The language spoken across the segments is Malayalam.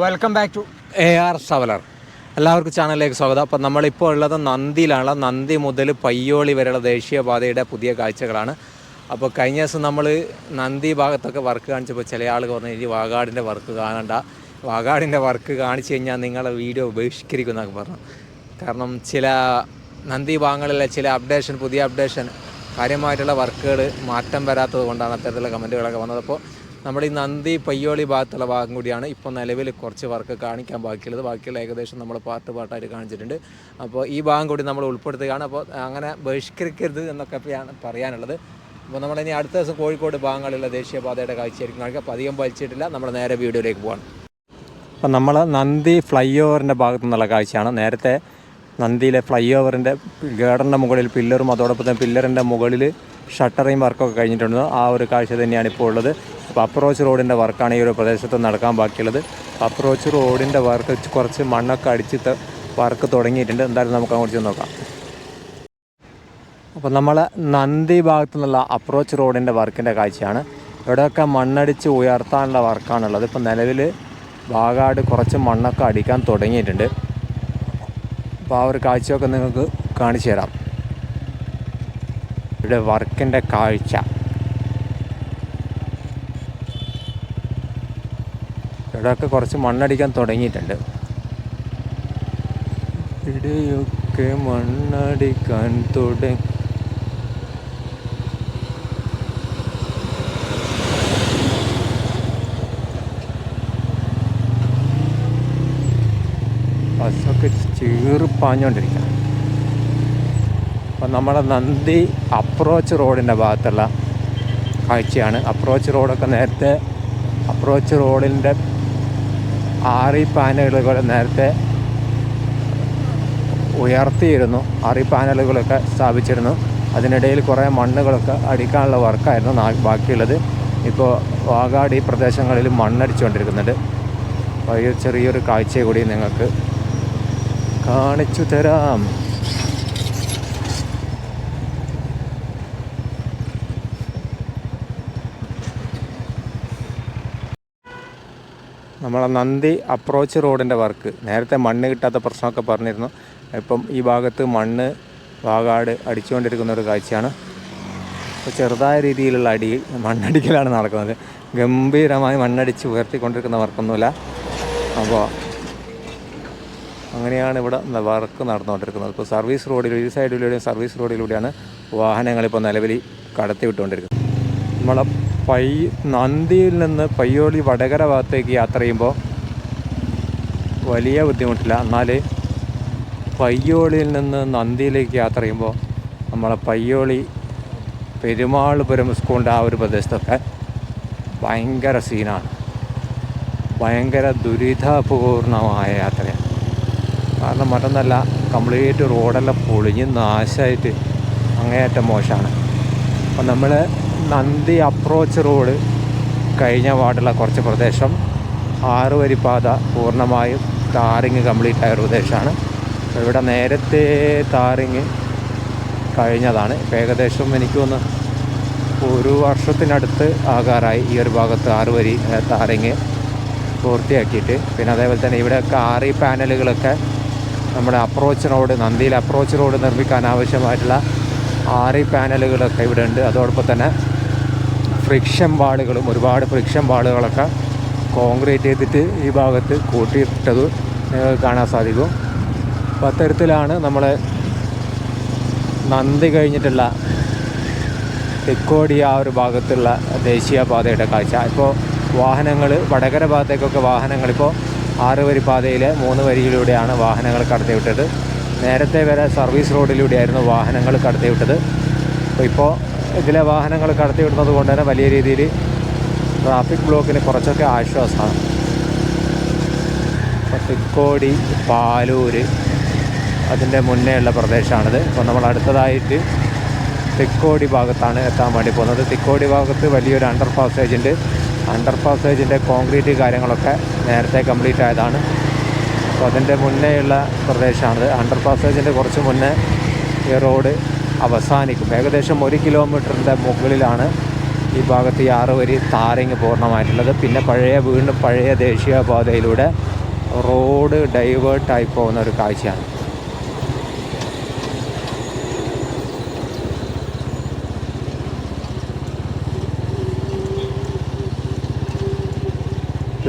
Welcome back to A R സവലർ എല്ലാവർക്കും ചാനലിലേക്ക് സ്വാഗതം. അപ്പം നമ്മളിപ്പോൾ ഉള്ളത് നന്ദിയിലാണ്. നന്ദി മുതൽ പയ്യോളി വരെയുള്ള ദേശീയപാതയുടെ പുതിയ കാഴ്ചകളാണ്. അപ്പോൾ കഴിഞ്ഞ ദിവസം നമ്മൾ നന്ദി ഭാഗത്തൊക്കെ വർക്ക് കാണിച്ചപ്പോൾ ചില ആളുകൾ പറഞ്ഞു ഇനി വാഗാടിന്റെ വർക്ക് കാണണ്ട. വാഗാടിന്റെ വർക്ക് കാണിച്ചു കഴിഞ്ഞാൽ നിങ്ങളെ വീഡിയോ ബഹിഷ്കരിക്കുമെന്നൊക്കെ പറഞ്ഞു. കാരണം ചില നന്ദി ഭാഗങ്ങളിലെ ചില അപ്ഡേഷൻ പുതിയ അപ്ഡേഷൻ കാര്യമായിട്ടുള്ള വർക്കുകൾ മാറ്റം വരാത്തത് കൊണ്ടാണ് അത്തരത്തിലുള്ള കമന്റുകളൊക്കെ വന്നത്. അപ്പോൾ നമ്മൾ ഈ നന്ദി പയ്യോളി ഭാഗത്തുള്ള ഭാഗം കൂടിയാണ്. ഇപ്പോൾ നിലവിൽ കുറച്ച് വർക്ക് കാണിക്കാൻ ബാക്കിയുള്ളത്. ബാക്കിയുള്ള ഏകദേശം നമ്മൾ പാർട്ട് പാർട്ടായിട്ട് കാണിച്ചിട്ടുണ്ട്. അപ്പോൾ ഈ ഭാഗം കൂടി നമ്മൾ ഉൾപ്പെടുത്തുകയാണ്. അപ്പോൾ അങ്ങനെ ബഹിഷ്കരിക്കരുത് എന്നൊക്കെ പറയാനുള്ളത്. അപ്പോൾ നമ്മളിനി അടുത്ത ദിവസം കോഴിക്കോട് ഭാഗങ്ങളിലുള്ള ദേശീയപാതയുടെ കാഴ്ചയായിരിക്കും കാണിക്കുക. അപ്പോൾ അധികം വലിച്ചിട്ടില്ല. നമ്മൾ നേരെ വീഡിയോയിലേക്ക് പോകണം അപ്പോൾ നമ്മൾ നന്ദി ഫ്ലൈ ഓവറിന്റെ ഭാഗത്തു നിന്നുള്ള കാഴ്ചയാണ്. നേരത്തെ നന്ദിയിലെ ഫ്ലൈ ഓവറിന്റെ ഗേഡറിന്റെ മുകളിൽ പില്ലറും അതോടൊപ്പം തന്നെ പില്ലറിന്റെ മുകളിൽ ഷട്ടറിങ് വർക്കൊക്കെ കഴിഞ്ഞിട്ടുണ്ട്. ആ ഒരു കാഴ്ച തന്നെയാണ് ഇപ്പോൾ ഉള്ളത്. അപ്രോച്ച് റോഡിന്റെ വർക്കാണ് ഈ ഒരു പ്രദേശത്ത് നടക്കാൻ ബാക്കിയുള്ളത്. അപ്രോച്ച് റോഡിന്റെ വർക്ക് കുറച്ച് മണ്ണൊക്കെ അടിച്ചിട്ട് വർക്ക് തുടങ്ങിയിട്ടുണ്ട്. എന്തായാലും നമുക്ക് അങ്ങോട്ട് ചെന്ന് നോക്കാം. അപ്പോൾ നമ്മൾ നന്ദി ഭാഗത്തു നിന്നുള്ള അപ്രോച്ച് റോഡിന്റെ വർക്കിന്റെ കാഴ്ചയാണ്. ഇവിടെയൊക്കെ മണ്ണടിച്ച് ഉയർത്താനുള്ള വർക്കാണുള്ളത്. ഇപ്പോൾ നിലവിൽ വാഗാട് കുറച്ച് മണ്ണൊക്കെ അടിക്കാൻ തുടങ്ങിയിട്ടുണ്ട്. അപ്പോൾ ആ ഒരു കാഴ്ചയൊക്കെ നിങ്ങൾക്ക് കാണിച്ചു തരാം. ഇവിടെ വർക്കിന്റെ കാഴ്ച. ഇവിടെയൊക്കെ കുറച്ച് മണ്ണടിക്കാൻ തുടങ്ങിയിട്ടുണ്ട്. ഇവിടെയൊക്കെ മണ്ണടിക്കാൻ തുടങ്ങി ബസ്സൊക്കെ ചീറി പാഞ്ഞുകൊണ്ടിരിക്കണം അപ്പം നമ്മുടെ നന്ദി അപ്രോച്ച് റോഡിന്റെ ഭാഗത്തുള്ള കാഴ്ചയാണ്. അപ്രോച്ച് റോഡൊക്കെ നേരത്തെ അപ്രോച്ച് റോഡിന്റെ ആറി പാനലുകൾ നേരത്തെ ഉയർത്തിയിരുന്നു. ആറിപ്പാനലുകളൊക്കെ സ്ഥാപിച്ചിരുന്നു. അതിനിടയിൽ കുറേ മണ്ണുകളൊക്കെ അടിക്കാനുള്ള വർക്കായിരുന്നു ബാക്കിയുള്ളത്. ഇപ്പോൾ വാഗാട് ഈ പ്രദേശങ്ങളിൽ മണ്ണടിച്ചുകൊണ്ടിരിക്കുന്നുണ്ട്. ചെറിയൊരു കാഴ്ച കൂടി നിങ്ങൾക്ക് കാണിച്ചു തരാം. നമ്മളെ നന്ദി അപ്രോച്ച് റോഡിന്റെ വർക്ക് നേരത്തെ മണ്ണ് കിട്ടാത്ത പ്രശ്നമൊക്കെ പറഞ്ഞിരുന്നു. ഇപ്പം ഈ ഭാഗത്ത് മണ്ണ് വാകാട് അടിച്ചുകൊണ്ടിരിക്കുന്ന ഒരു കാഴ്ചയാണ്. അപ്പോൾ ചെറുതായ രീതിയിലുള്ള അടി മണ്ണടിക്കലാണ് നടക്കുന്നത്. ഗംഭീരമായി മണ്ണടിച്ച് ഉയർത്തിക്കൊണ്ടിരിക്കുന്ന വർക്കൊന്നുമില്ല. അപ്പോൾ അങ്ങനെയാണ് ഇവിടെ വർക്ക് നടന്നുകൊണ്ടിരിക്കുന്നത്. ഇപ്പോൾ സർവീസ് റോഡിൽ ഈ സൈഡിലൂടെയും സർവീസ് റോഡിലൂടെയാണ് വാഹനങ്ങൾ ഇപ്പോൾ നിലവിൽ കടത്തി വിട്ടുകൊണ്ടിരിക്കുന്നത് നമ്മളെ പൈ നന്ദിയിൽ നിന്ന് പയ്യോളി വടകര ഭാഗത്തേക്ക് യാത്ര ചെയ്യുമ്പോൾ വലിയ ബുദ്ധിമുട്ടില്ല. എന്നാൽ പയ്യോളിയിൽ നിന്ന് നന്ദിയിലേക്ക് യാത്ര ചെയ്യുമ്പോൾ നമ്മളെ പയ്യോളി പെരുമാൾപുരം സ്കൂളിന്റെ ആ ഒരു പ്രദേശത്തൊക്കെ ഭയങ്കര സീനാണ്. ഭയങ്കര ദുരിതപൂർണമായ യാത്രയാണ്. കാരണം മറ്റൊന്നല്ല കംപ്ലീറ്റ് റോഡെല്ലാം പൊളിഞ്ഞ് നാശമായിട്ട് അങ്ങേയറ്റം മോശമാണ്. അപ്പം നമ്മൾ നന്ദി അപ്രോച്ച് റോഡ് കഴിഞ്ഞ വാർഡുള്ള കുറച്ച് പ്രദേശം. ആറ് വരി പാത പൂർണമായും താറിങ് കംപ്ലീറ്റ് ആയ പ്രദേശമാണ്. ഇവിടെ നേരത്തെ താറിങ് കഴിഞ്ഞതാണ്. ഏകദേശം എനിക്ക് ഒന്ന് ഒരു വർഷത്തിനടുത്ത് ആകാറായി ഈ ഒരു ഭാഗത്ത് ആറ് വരി താറിങ് പൂർത്തിയാക്കിയിട്ട്. പിന്നെ അതേപോലെ തന്നെ ഇവിടെയൊക്കെ ആറ് പാനലുകളൊക്കെ നമ്മുടെ അപ്രോച്ച് റോഡ് നന്ദിയിൽ അപ്രോച്ച് റോഡ് നിർമ്മിക്കാൻ ആവശ്യമായിട്ടുള്ള ആറി പാനലുകളൊക്കെ ഇവിടെ ഉണ്ട് അതോടൊപ്പം തന്നെ ഫ്രിക്ഷൻ വാളുകളും ഒരുപാട് ഫ്രിക്ഷൻ വാളുകളൊക്കെ കോൺക്രീറ്റ് ചെയ്തിട്ട് ഈ ഭാഗത്ത് കൂട്ടിയിട്ടത് കാണാൻ സാധിക്കും. അപ്പോൾ അത്തരത്തിലാണ് നമ്മൾ നന്ദി കഴിഞ്ഞിട്ടുള്ള തെക്കോടി ആ ഒരു ഭാഗത്തുള്ള ദേശീയപാതയുടെ കാഴ്ച. ഇപ്പോൾ വാഹനങ്ങൾ വടകര ഭാഗത്തേക്കൊക്കെ വാഹനങ്ങൾ ഇപ്പോൾ ആറ് വരി പാതയിലെ മൂന്ന് വരിയിലൂടെയാണ് വാഹനങ്ങൾ കടത്തിവിട്ടത്. നേരത്തെ വരെ സർവീസ് റോഡിലൂടെയായിരുന്നു വാഹനങ്ങൾ കടത്തിവിട്ടത്. അപ്പോൾ ഇപ്പോൾ ഇതിലെ വാഹനങ്ങൾ കടത്തിവിടുന്നത് കൊണ്ട് തന്നെ വലിയ രീതിയിൽ ട്രാഫിക് ബ്ലോക്കിന് കുറച്ചൊക്കെ ആശ്വാസമാണ്. തിക്കോടി പാലൂർ അതിന്റെ മുന്നേ ഉള്ള പ്രദേശമാണിത്. അപ്പോൾ നമ്മൾ അടുത്തതായിട്ട് തിക്കോടി ഭാഗത്താണ് എത്താൻ വേണ്ടി പോകുന്നത്. തിക്കോടി ഭാഗത്ത് വലിയൊരു അണ്ടർ പാസേജ് ഉണ്ട്. അണ്ടർ പാസേജിന്റെ കോൺക്രീറ്റ് കാര്യങ്ങളൊക്കെ നേരത്തെ കംപ്ലീറ്റ് ആയതാണ്. അപ്പോൾ അതിന്റെ മുന്നേയുള്ള പ്രദേശമാണിത്. അണ്ടർ പാസേജിന്റെ കുറച്ച് മുന്നേ ഈ റോഡ് അവസാനിക്കും. ഏകദേശം ഒരു കിലോമീറ്ററിന്റെ മുകളിലാണ് ഈ ഭാഗത്ത് ഈ ആറ് വരി താരങ്ങ് പൂർണമായിട്ടുള്ളത്. പിന്നെ പഴയ വീണ്ടും പഴയ ദേശീയപാതയിലൂടെ റോഡ് ഡൈവേർട്ടായി പോകുന്ന ഒരു കാഴ്ചയാണ്.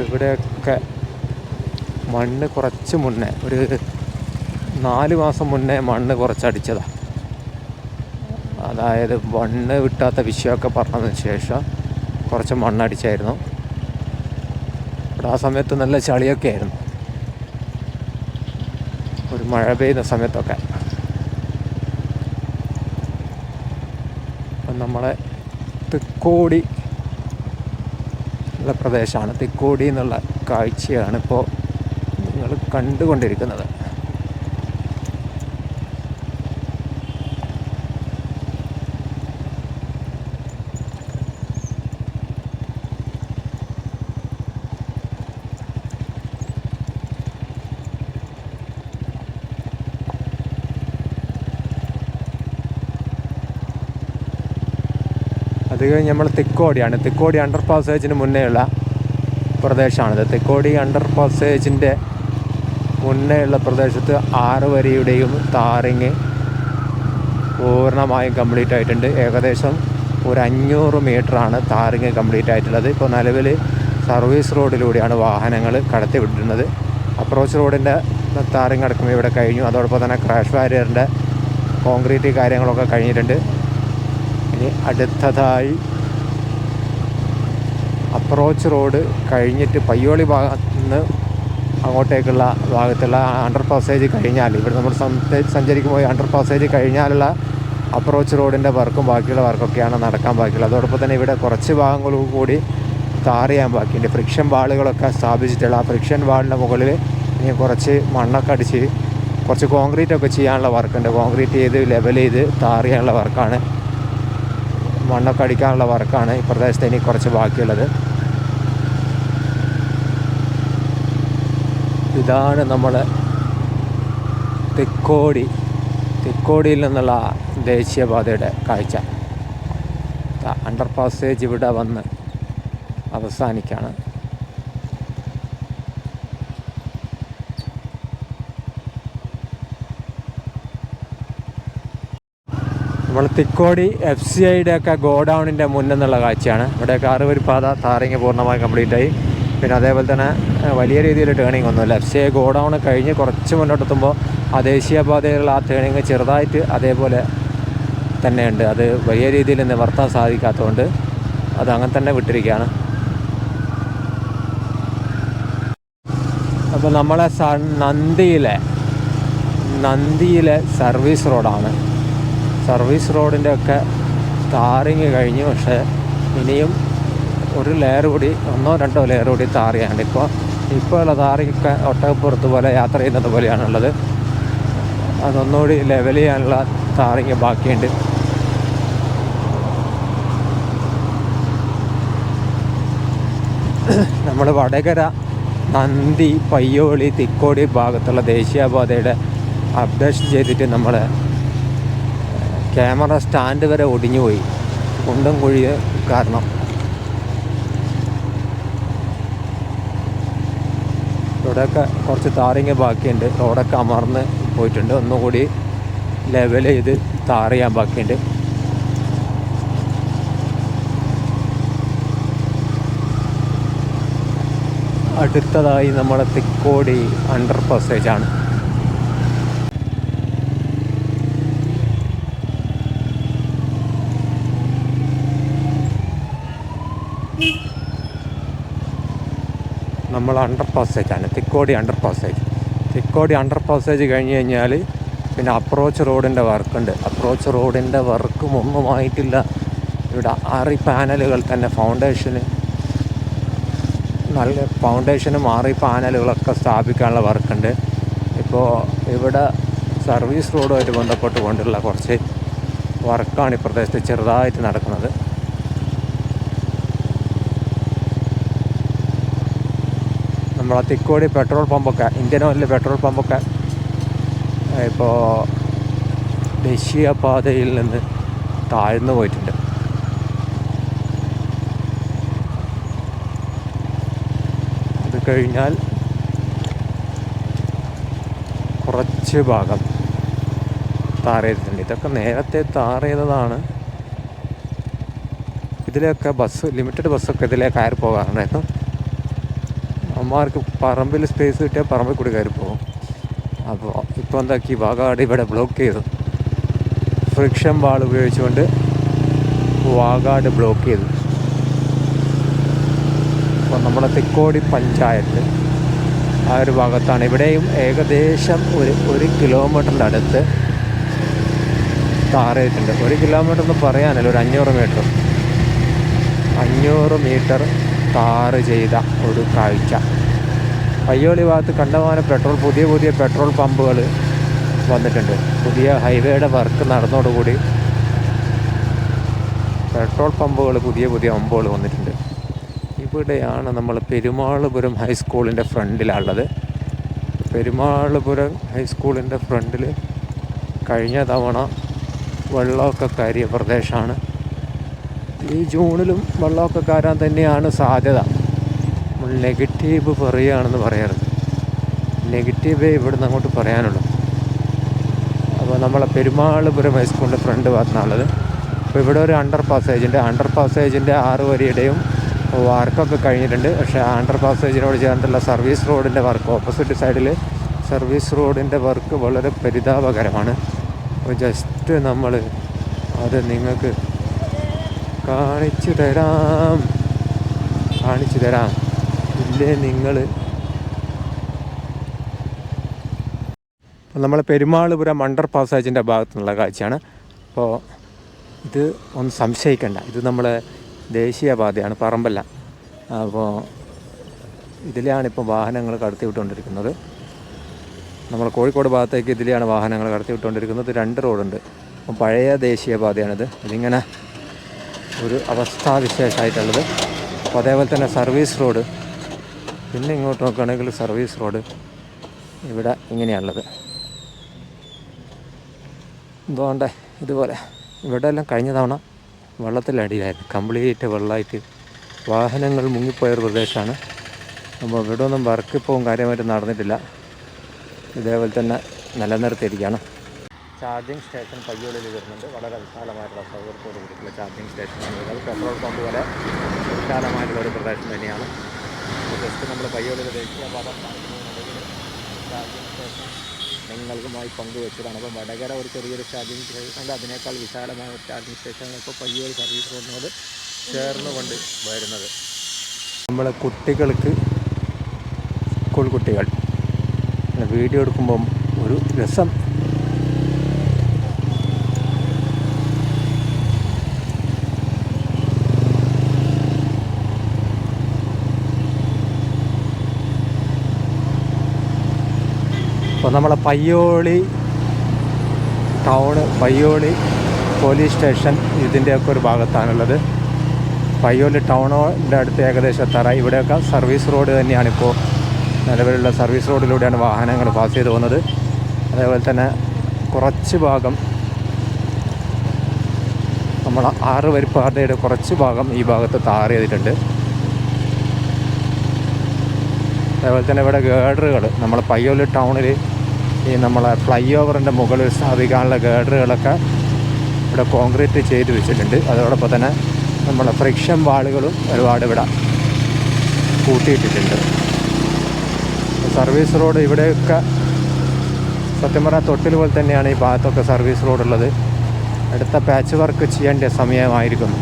ഇവിടെയൊക്കെ മണ്ണ് കുറച്ച് മുന്നേ ഒരു നാല് മാസം മുന്നേ മണ്ണ് കുറച്ചടിച്ചതാണ് അതായത് മണ്ണ് വിട്ടാത്ത വിഷയമൊക്കെ പറഞ്ഞതിന് ശേഷം കുറച്ച് മണ്ണടിച്ചായിരുന്നു. ഇവിടെ ആ സമയത്ത് നല്ല ചളിയൊക്കെ ആയിരുന്നു. ഒരു മഴ പെയ്യുന്ന സമയത്തൊക്കെ. അപ്പം നമ്മളെ തിക്കോടി ഉള്ള പ്രദേശമാണ്. തിക്കോടി എന്നുള്ള കാഴ്ചയാണ് ഇപ്പോൾ നിങ്ങൾ കണ്ടുകൊണ്ടിരിക്കുന്നത്. അത് കഴിഞ്ഞ് നമ്മൾ തെക്കോടിയാണ്. തെക്കോടി അണ്ടർ പാസേജിന് മുന്നേയുള്ള പ്രദേശമാണിത്. തെക്കോടി അണ്ടർ പാസേജിന്റെ മുന്നേയുള്ള പ്രദേശത്ത് ആറ് വരിയുടെയും താറിങ് പൂർണമായും കംപ്ലീറ്റ് ആയിട്ടുണ്ട്. ഏകദേശം ഒരു അഞ്ഞൂറ് മീറ്ററാണ് താറിങ് കംപ്ലീറ്റ് ആയിട്ടുള്ളത്. ഇപ്പോൾ നിലവിൽ സർവീസ് റോഡിലൂടെയാണ് വാഹനങ്ങൾ കടത്തി വിട്ടിരുന്നത് അപ്രോച്ച് റോഡിന്റെ താറിങ് അടക്കം ഇവിടെ കഴിഞ്ഞു. അതോടൊപ്പം തന്നെ ക്രാഷ് ബാരിയറിന്റെ കോൺക്രീറ്റ് കാര്യങ്ങളൊക്കെ കഴിഞ്ഞിട്ടുണ്ട്. ഇനി അടുത്തതായി അപ്രോച്ച് റോഡ് കഴിഞ്ഞിട്ട് പയ്യോളി ഭാഗത്ത് നിന്ന് അങ്ങോട്ടേക്കുള്ള ഭാഗത്തുള്ള അണ്ടർ പാസേജ് കഴിഞ്ഞാൽ ഇവിടെ നമ്മൾ സഞ്ചരിക്കുമ്പോൾ അണ്ടർ പാസേജ് കഴിഞ്ഞാലുള്ള അപ്രോച്ച് റോഡിന്റെ വർക്കും ബാക്കിയുള്ള വർക്കൊക്കെയാണ് നടക്കാൻ ബാക്കിയുള്ളത്. അതോടൊപ്പം തന്നെ ഇവിടെ കുറച്ച് ഭാഗങ്ങൾ കൂടി ടാർ ചെയ്യാൻ ബാക്കിയുണ്ട്. ഫ്രിക്ഷൻ വാളുകളൊക്കെ സ്ഥാപിച്ചിട്ടുള്ള ആ ഫ്രിക്ഷൻ വാളിന്റെ മുകളിൽ ഇനി കുറച്ച് മണ്ണൊക്കെ അടിച്ച് കുറച്ച് കോൺക്രീറ്റ് ഒക്കെ ചെയ്യാനുള്ള വർക്കുണ്ട് കോൺക്രീറ്റ് ചെയ്ത് ലെവൽ ചെയ്ത് ടാർ ചെയ്യാനുള്ള വർക്കാണ് മണ്ണൊക്കെ അടിക്കാനുള്ള വർക്കാണ് ഈ പ്രദേശത്ത് ഇനി കുറച്ച് ബാക്കിയുള്ളത്. ഇതാണ് നമ്മൾ തെക്കോടി തെക്കോടിയിൽ നിന്നുള്ള ദേശീയപാതയുടെ കാഴ്ച. അണ്ടർ പാസേജ് ഇവിടെ വന്ന് അവസാനിക്കാണ്. നമ്മൾ തിക്കോടി എഫ് സി ഐയുടെ ഒക്കെ ഗോഡൗണിന്റെ മുന്നിൽ കാഴ്ചയാണ്. ഇവിടെയൊക്കെ അറുപത് പാത താറിങ് പൂർണമായി കംപ്ലീറ്റ് ആയി. പിന്നെ അതേപോലെ തന്നെ വലിയ രീതിയിൽ ടേണിംഗ് ഒന്നുമില്ല. എഫ് സി ഐ ഗോഡൗൺ കഴിഞ്ഞ് കുറച്ച് മുന്നോട്ടെത്തുമ്പോൾ ആ ദേശീയപാതയിലുള്ള ആ ടേണിങ് ചെറുതായിട്ട് അതേപോലെ തന്നെയുണ്ട്. അത് വലിയ രീതിയിൽ നിവർത്താൻ സാധിക്കാത്തതുകൊണ്ട് അത് അങ്ങനെ തന്നെ വിട്ടിരിക്കുകയാണ്. അപ്പോൾ നമ്മളെ സ നന്ദിയിലെ നന്ദിയിലെ സർവീസ് റോഡാണ് സർവീസ് റോഡിന്റെ ഒക്കെ താറിങ് കഴിഞ്ഞു പക്ഷേ ഇനിയും ഒരു ലെയർ കൂടി ഒന്നോ രണ്ടോ ലെയർ കൂടി താറിയാണ് ഇപ്പോൾ ഇപ്പോൾ ഉള്ള താറിയൊക്കെ ഒട്ടകപ്പുറത്ത് പോലെ യാത്ര ചെയ്യുന്നത് പോലെയാണുള്ളത്. അതൊന്നുകൂടി ലെവൽ ചെയ്യാനുള്ള താറിങ് ബാക്കിയുണ്ട്. നമ്മൾ വടകര നന്ദി പയ്യോളി തിക്കോടി ഭാഗത്തുള്ള ദേശീയപാതയുടെ അപ്ഡേഷൻ ചെയ്തിട്ട് നമ്മൾ ക്യാമറ സ്റ്റാൻഡ് വരെ ഒടിഞ്ഞു പോയി. കുണ്ടും കുഴി കാരണം. ഇവിടെയൊക്കെ കുറച്ച് താറിങ് ബാക്കിയുണ്ട്. റോഡൊക്കെ അമർന്ന് പോയിട്ടുണ്ട്. ഒന്നുകൂടി ലെവൽ ചെയ്ത് താറിയാൻ ബാക്കിയുണ്ട്. അടുത്തതായി നമ്മുടെ തിക്കോടി അണ്ടർ പാസേജ് നമ്മൾ under പാസേജാണ് Thikkodi under passage Thikkodi under passage കഴിഞ്ഞ് കഴിഞ്ഞാൽ പിന്നെ അപ്രോച്ച് റോഡിന്റെ വർക്കുണ്ട് അപ്രോച്ച് റോഡിന്റെ വർക്കും ഒന്നും ആയിട്ടില്ല ഇവിടെ ആറി പാനലുകൾ തന്നെ ഫൗണ്ടേഷന് നല്ല ഫൗണ്ടേഷനും ആറി പാനലുകളൊക്കെ സ്ഥാപിക്കാനുള്ള വർക്കുണ്ട് ഇപ്പോൾ ഇവിടെ സർവീസ് റോഡുമായിട്ട് ബന്ധപ്പെട്ട് കൊണ്ടുള്ള കുറച്ച് വർക്കാണ് ഈ പ്രദേശത്ത് ചെറുതായിട്ട് നടക്കുന്നത്. നമ്മളെ തിക്കോടി പെട്രോൾ പമ്പൊക്കെ ഇന്ത്യൻ ഓയിലിൽ പെട്രോൾ പമ്പൊക്കെ ഇപ്പോൾ ദേശീയപാതയിൽ നിന്ന് താഴ്ന്നു പോയിട്ടുണ്ട്. അത് കഴിഞ്ഞാൽ കുറച്ച് ഭാഗം താർ ഇതൊക്കെ നേരത്തെ താർ ഇതിലൊക്കെ ബസ് ലിമിറ്റഡ് ബസ്സൊക്കെ ഇതിലേ കയറി പോകാറുണ്ടായിരുന്നു. അമ്മമാർക്ക് പറമ്പിൽ സ്പേസ് കിട്ടിയാൽ പറമ്പിൽ കൂടി കയറി പോകും അപ്പോൾ ഇപ്പോൾ എന്താക്കി? വാഗാട് ഇവിടെ ബ്ലോക്ക് ചെയ്തു. ഫ്രിക്ഷൻ വാൾ ഉപയോഗിച്ചുകൊണ്ട് വാഗാട് ബ്ലോക്ക് ചെയ്തു. അപ്പോൾ നമ്മുടെ തെക്കോടി പഞ്ചായത്ത് ആ ഒരു ഭാഗത്താണ്. ഇവിടെയും ഏകദേശം ഒരു ഒരു കിലോമീറ്ററിന്റെ അടുത്ത് താറയിട്ടുണ്ട് ഒരു കിലോമീറ്റർ എന്ന് പറയാനല്ല ഒരു അഞ്ഞൂറ് മീറ്റർ അഞ്ഞൂറ് മീറ്റർ ടാറ് ചെയ്ത ഒരു കാഴ്ച. പയ്യോളി ഭാഗത്ത് കണ്ടമാനം പെട്രോൾ പുതിയ പുതിയ പെട്രോൾ പമ്പുകൾ വന്നിട്ടുണ്ട്. പുതിയ ഹൈവേയുടെ വർക്ക് നടന്നതോടുകൂടി പെട്രോൾ പമ്പുകൾ പുതിയ പുതിയ പമ്പുകൾ വന്നിട്ടുണ്ട്. ഇവിടെയാണ് നമ്മൾ പെരുമാളുപുരം ഹൈസ്കൂളിന്റെ ഫ്രണ്ടിലുള്ളത്. പെരുമാളുപുരം ഹൈസ്കൂളിന്റെ ഫ്രണ്ടിൽ കഴിഞ്ഞ തവണ വെള്ളമൊക്കെ കയറിയ പ്രദേശമാണ്. ഈ ജൂണിലും വെള്ളമൊക്കെ കയറാൻ തന്നെയാണ് സാധ്യത. നമ്മൾ നെഗറ്റീവ് പറയുകയാണെന്ന് പറയരുത്. നെഗറ്റീവേ ഇവിടുന്ന് അങ്ങോട്ട് പറയാനുള്ളൂ. അപ്പോൾ നമ്മളെ പെരുമാളുപുരം ഹൈസ്കൂളിന്റെ ഫ്രണ്ട് ഭാഗത്താണുള്ളത് അപ്പോൾ ഇവിടെ ഒരു അണ്ടർ പാസേജിന്റെ അണ്ടർ പാസേജിന്റെ ആറ് വരിയുടെയും വർക്കൊക്കെ കഴിഞ്ഞിട്ടുണ്ട്. പക്ഷേ അണ്ടർ പാസേജിനോട് ചേർന്നിട്ടുള്ള സർവീസ് റോഡിന്റെ വർക്ക് ഓപ്പോസിറ്റ് സൈഡിൽ സർവീസ് റോഡിന്റെ വർക്ക് വളരെ പരിതാപകരമാണ്. അപ്പോൾ ജസ്റ്റ് നമ്മൾ അത് നിങ്ങൾക്ക് കാണിച്ചു തരാം. കാണിച്ചു തരാം. ഇല്ലേ നിങ്ങൾ അപ്പോൾ നമ്മൾ പെരുമാളുപുരം അണ്ടർ പാസേജിന്റെ ഭാഗത്തു നിന്നുള്ള കാഴ്ചയാണ്. അപ്പോൾ ഇത് ഒന്ന് സംശയിക്കണ്ട. ഇത് നമ്മളെ ദേശീയപാതയാണ് പറമ്പല്ല. അപ്പോൾ ഇതിലാണിപ്പോൾ വാഹനങ്ങൾ കടത്തി വിട്ടുകൊണ്ടിരിക്കുന്നത് നമ്മൾ കോഴിക്കോട് ഭാഗത്തേക്ക് ഇതിലെയാണ് വാഹനങ്ങൾ കടത്തി വിട്ടുകൊണ്ടിരിക്കുന്നത് രണ്ട് റോഡുണ്ട്. അപ്പം പഴയ ദേശീയപാതയാണിത്. ഇതിങ്ങനെ ഒരു അവസ്ഥാവിശേഷമായിട്ടുള്ളത്. അപ്പോൾ അതേപോലെ തന്നെ സർവീസ് റോഡ്. പിന്നെ ഇങ്ങോട്ട് നോക്കുകയാണെങ്കിൽ സർവീസ് റോഡ് ഇവിടെ ഇങ്ങനെയാണുള്ളത്. എന്തുകൊണ്ടേ ഇതുപോലെ. ഇവിടെ എല്ലാം കഴിഞ്ഞ തവണ വെള്ളത്തിലടിയിലായിരുന്നു. കംപ്ലീറ്റ് വെള്ളമായിട്ട് വാഹനങ്ങൾ മുങ്ങിപ്പോയൊരു പ്രദേശമാണ്. അപ്പോൾ ഇവിടെ ഒന്നും വർക്ക് ഇപ്പോൾ കാര്യമായിട്ട് നടന്നിട്ടില്ല. ഇതേപോലെ തന്നെ നിലനിർത്തിയിരിക്കുകയാണ്. ചാർജിങ് സ്റ്റേഷൻ പയ്യോളിൽ വരുന്നുണ്ട്. വളരെ വിശാലമായിട്ടുള്ള സൗകര്യത്തോട് കൂടിയിട്ടുള്ള ചാർജിങ് സ്റ്റേഷൻ വരുന്നത് പെട്രോൾ പമ്പ് വരെ വിശാലമായിട്ടുള്ള ഒരു പ്രദേശം തന്നെയാണ്. ജസ്റ്റ് നമ്മൾ പയ്യോളിൽ ദേശീയപാത നടത്തുന്നതിനിടയിൽ ചാർജിങ് സ്റ്റേഷൻ നിങ്ങൾക്കുമായി പങ്കുവെച്ചതാണ്. അപ്പോൾ വടകര ഒരു ചെറിയൊരു ചാർജിങ് സ്റ്റേഷൻ അതിനേക്കാൾ വിശാലമായ ഒരു ചാർജിങ് സ്റ്റേഷനാണ് ഇപ്പോൾ പയ്യോളി സർവീസ് റോഡിനോട് ചേർന്നുകൊണ്ട് വരുന്നത്. നമ്മളെ കുട്ടികൾക്ക് സ്കൂൾ കുട്ടികൾ. വീഡിയോ എടുക്കുമ്പം ഒരു രസം അപ്പോൾ നമ്മളെ Payyoli town Payyoli police station ഇതിന്റെയൊക്കെ ഒരു ഭാഗത്താണുള്ളത്. പയ്യോളി ടൗണിന്റെ അടുത്ത് ഏകദേശം എത്താറായി. ഇവിടെയൊക്കെ സർവീസ് റോഡ് തന്നെയാണിപ്പോൾ നിലവിലുള്ള സർവീസ് റോഡിലൂടെയാണ് വാഹനങ്ങൾ പാസ് ചെയ്തു പോകുന്നത്. അതേപോലെ തന്നെ കുറച്ച് ഭാഗം നമ്മൾ ആറ് വരിപ്പാതയുടെ കുറച്ച് ഭാഗം ഈ ഭാഗത്ത് താർ ചെയ്തിട്ടുണ്ട്. അതേപോലെ തന്നെ ഇവിടെ ഗേഡറുകൾ നമ്മൾ പയ്യോളി ടൗണിൽ ഈ നമ്മളെ ഫ്ലൈ ഓവറിന്റെ മുകളിൽ സ്ഥാപിക്കാനുള്ള ഗേഡറുകളൊക്കെ ഇവിടെ കോൺക്രീറ്റ് ചെയ്ത് വെച്ചിട്ടുണ്ട്. അതോടൊപ്പം തന്നെ നമ്മളെ ഫ്രിക്ഷൻ വാളുകളും ഒരുപാട് ഇവിടെ കൂട്ടിയിട്ടിട്ടുണ്ട്. സർവീസ് റോഡ് ഇവിടെയൊക്കെ സത്യം പറഞ്ഞാൽ തൊട്ടിൽ പോലെ തന്നെയാണ് ഈ ഭാഗത്തൊക്കെ സർവീസ് റോഡ് ഉള്ളത് അടുത്ത പാച്ച് വർക്ക് ചെയ്യേണ്ട സമയമായിരിക്കുന്നു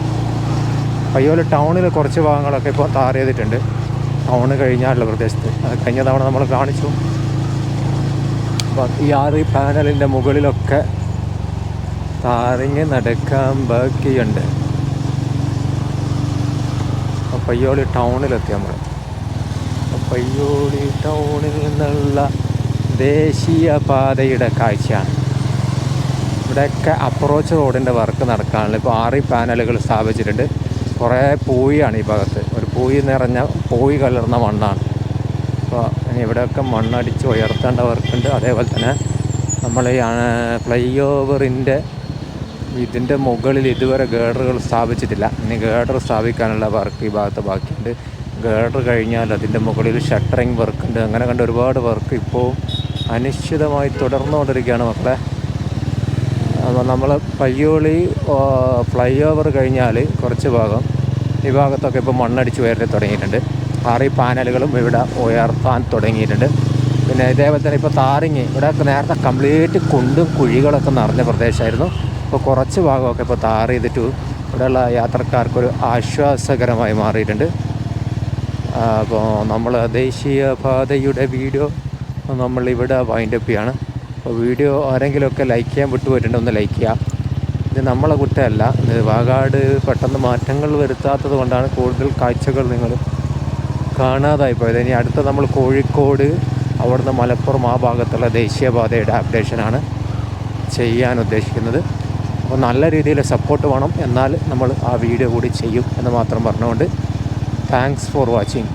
പയ്യോൽ ടൗണിൽ കുറച്ച് ഭാഗങ്ങളൊക്കെ ഇപ്പോൾ താർ ചെയ്തിട്ടുണ്ട്. ടൗണ് കഴിഞ്ഞാലുള്ള പ്രദേശത്ത്. അത് കഴിഞ്ഞ തവണ നമ്മൾ കാണിച്ചു. ഈ ആറ് പാനലിന്റെ മുകളിലൊക്കെ താറിങ് നടക്കാൻ ബാക്കിയുണ്ട്. പയ്യോളി ടൗണിലെത്തി നമ്മൾ പയ്യോളി ടൗണിൽ നിന്നുള്ള ദേശീയ പാതയുടെ കാഴ്ചയാണ്. ഇവിടെയൊക്കെ അപ്രോച്ച് റോഡിന്റെ വർക്ക് നടക്കാനുള്ള ഇപ്പോൾ ആറ് പാനലുകൾ സ്ഥാപിച്ചിട്ടുണ്ട്. കുറേ പൂയാണ് ഈ ഭാഗത്ത്. ഒരു പൂയി നിറഞ്ഞ പൂയി കലർന്ന മണ്ണാണ്. ഇവിടെയൊക്കെ മണ്ണടിച്ച് ഉയർത്തേണ്ട വർക്കുണ്ട്. അതേപോലെ തന്നെ നമ്മൾ ഈ ഫ്ലൈ ഓവറിന്റെ ഇതിന്റെ മുകളിൽ ഇതുവരെ ഗേഡറുകൾ സ്ഥാപിച്ചിട്ടില്ല. ഇനി ഗേഡർ സ്ഥാപിക്കാനുള്ള വർക്ക് ഈ ഭാഗത്ത് ബാക്കിയുണ്ട്. ഗേഡർ കഴിഞ്ഞാൽ അതിന്റെ മുകളിൽ ഷട്ടറിങ് വർക്കുണ്ട്. അങ്ങനെ കണ്ട ഒരുപാട് വർക്ക് ഇപ്പോൾ അനിശ്ചിതമായി തുടർന്നുകൊണ്ടിരിക്കുകയാണ് മക്കളെ. അപ്പോൾ നമ്മൾ പയ്യോളി ഫ്ലൈ ഓവർ കഴിഞ്ഞാൽ കുറച്ച് ഭാഗം ഈ ഭാഗത്തൊക്കെ ഇപ്പോൾ മണ്ണടിച്ച് വരൽ തുടങ്ങിയിട്ടുണ്ട്. ആറി പാനലുകളും ഇവിടെ ഉയർത്താൻ തുടങ്ങിയിട്ടുണ്ട്. പിന്നെ ഇതേപോലെ തന്നെ ഇപ്പോൾ താറിങ് ഇവിടെ നേരത്തെ കംപ്ലീറ്റ് കുണ്ടും കുഴികളൊക്കെ നിറഞ്ഞ പ്രദേശമായിരുന്നു. ഇപ്പോൾ കുറച്ച് ഭാഗമൊക്കെ ഇപ്പോൾ താറ് ചെയ്തിട്ട്. ഇവിടെയുള്ള യാത്രക്കാർക്കൊരു ആശ്വാസകരമായി മാറിയിട്ടുണ്ട്. അപ്പോൾ നമ്മൾ ദേശീയ പാതയുടെ വീഡിയോ നമ്മളിവിടെ വൈൻഡപ്പ് ചെയ്യാണ് അപ്പോൾ വീഡിയോ ആരെങ്കിലുമൊക്കെ ലൈക്ക് ചെയ്യാൻ വിട്ടുപോയിട്ടുണ്ട് ഒന്ന് ലൈക്ക് ചെയ്യാം. ഇത് നമ്മളെ കുറ്റമല്ല. ഇത് വാഗാട് പെട്ടെന്ന് മാറ്റങ്ങൾ വരുത്താത്തത് കൊണ്ടാണ് കൂടുതൽ കാഴ്ചകൾ നിങ്ങൾ കാണാതായി പോയത്. ഇനി അടുത്ത നമ്മൾ കോഴിക്കോട് അവിടുന്ന് മലപ്പുറം ആ ഭാഗത്തുള്ള ദേശീയപാതയുടെ അപ്ഡേഷനാണ് ചെയ്യാൻ ഉദ്ദേശിക്കുന്നത്. അപ്പോൾ നല്ല രീതിയിൽ സപ്പോർട്ട് വേണം. എന്നാൽ നമ്മൾ ആ വീഡിയോ കൂടി ചെയ്യും എന്ന് മാത്രം പറഞ്ഞുകൊണ്ട് താങ്ക്സ് ഫോർ വാച്ചിങ്